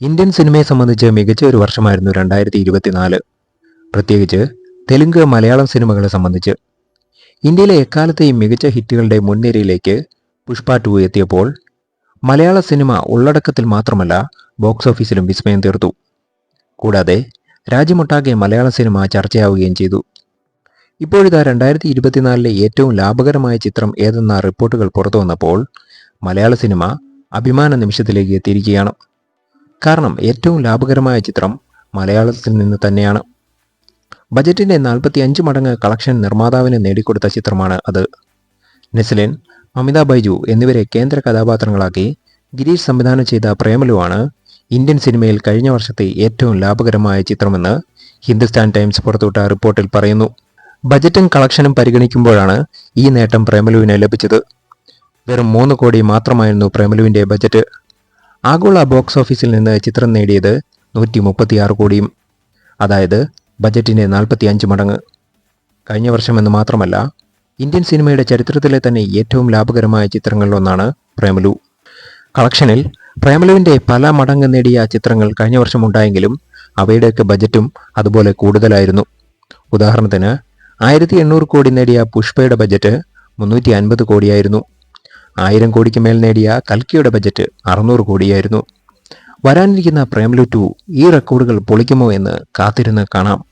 Indian സിനിമയെ സംബന്ധിച്ച് മികച്ച ഒരു വർഷമായിരുന്നു രണ്ടായിരത്തി ഇരുപത്തിനാല് പ്രത്യേകിച്ച് തെലുങ്ക് മലയാളം സിനിമകളെ സംബന്ധിച്ച്. ഇന്ത്യയിലെ എക്കാലത്തെയും മികച്ച ഹിറ്റുകളുടെ മുൻനിരയിലേക്ക് പുഷ്പ ടു എത്തിയപ്പോൾ മലയാള സിനിമ ഉള്ളടക്കത്തിൽ മാത്രമല്ല ബോക്സ് ഓഫീസിലും വിസ്മയം തീർത്തു. കൂടാതെ രാജ്യമൊട്ടാകെ മലയാള സിനിമ ചർച്ചയാവുകയും ചെയ്തു. ഇപ്പോഴിതാ രണ്ടായിരത്തി ഇരുപത്തിനാലിലെ ഏറ്റവും ലാഭകരമായ ചിത്രം ഏതെന്ന റിപ്പോർട്ടുകൾ പുറത്തു വന്നപ്പോൾ മലയാള സിനിമ അഭിമാന നിമിഷത്തിലേക്ക് എത്തിയിരിക്കുകയാണ്. കാരണം ഏറ്റവും ലാഭകരമായ ചിത്രം മലയാളത്തിൽ നിന്ന് തന്നെയാണ്. ബജറ്റിന്റെ നാൽപ്പത്തി അഞ്ച് മടങ്ങ് കളക്ഷൻ നിർമ്മാതാവിന് നേടിക്കൊടുത്ത ചിത്രമാണ് അത്. നെസ്ലിൻ അമിതാ ബൈജു എന്നിവരെ കേന്ദ്ര കഥാപാത്രങ്ങളാക്കി ഗിരീഷ് സംവിധാനം ചെയ്ത പ്രേമലുവാണ് ഇന്ത്യൻ സിനിമയിൽ കഴിഞ്ഞ വർഷത്തെ ഏറ്റവും ലാഭകരമായ ചിത്രമെന്ന് ഹിന്ദുസ്ഥാൻ ടൈംസ് പുറത്തുവിട്ട റിപ്പോർട്ടിൽ പറയുന്നു. ബജറ്റും കളക്ഷനും പരിഗണിക്കുമ്പോഴാണ് ഈ നേട്ടം പ്രേമലുവിന് ലഭിച്ചത്. വെറും മൂന്ന് കോടി മാത്രമായിരുന്നു പ്രേമലുവിന്റെ ബജറ്റ്. ആഗോള ബോക്സ് ഓഫീസിൽ നിന്ന് ചിത്രം നേടിയത് നൂറ്റി മുപ്പത്തിയാറ് കോടിയും. അതായത് ബജറ്റിന്റെ നാൽപ്പത്തി അഞ്ച് മടങ്ങ്. കഴിഞ്ഞ വർഷമെന്ന് മാത്രമല്ല ഇന്ത്യൻ സിനിമയുടെ ചരിത്രത്തിലെ തന്നെ ഏറ്റവും ലാഭകരമായ ചിത്രങ്ങളിലൊന്നാണ് പ്രേമലു. കളക്ഷനിൽ പ്രേമലുവിന്റെ പല മടങ്ങ് നേടിയ ചിത്രങ്ങൾ കഴിഞ്ഞ വർഷം ഉണ്ടായെങ്കിലും അവയുടെയൊക്കെ ബജറ്റും അതുപോലെ കൂടുതലായിരുന്നു. ഉദാഹരണത്തിന് ആയിരത്തി എണ്ണൂറ് കോടി നേടിയ പുഷ്പയുടെ ബജറ്റ് മുന്നൂറ്റി അൻപത് കോടിയായിരുന്നു. ആയിരം കോടിക്ക് മേൽ നേടിയ കൽക്കിയുടെ ബജറ്റ് അറുന്നൂറ് കോടിയായിരുന്നു. വരാനിരിക്കുന്ന പ്രേംലു ടു ഈ റെക്കോർഡുകൾ പൊളിക്കുമോ എന്ന് കാത്തിരുന്ന് കാണാം.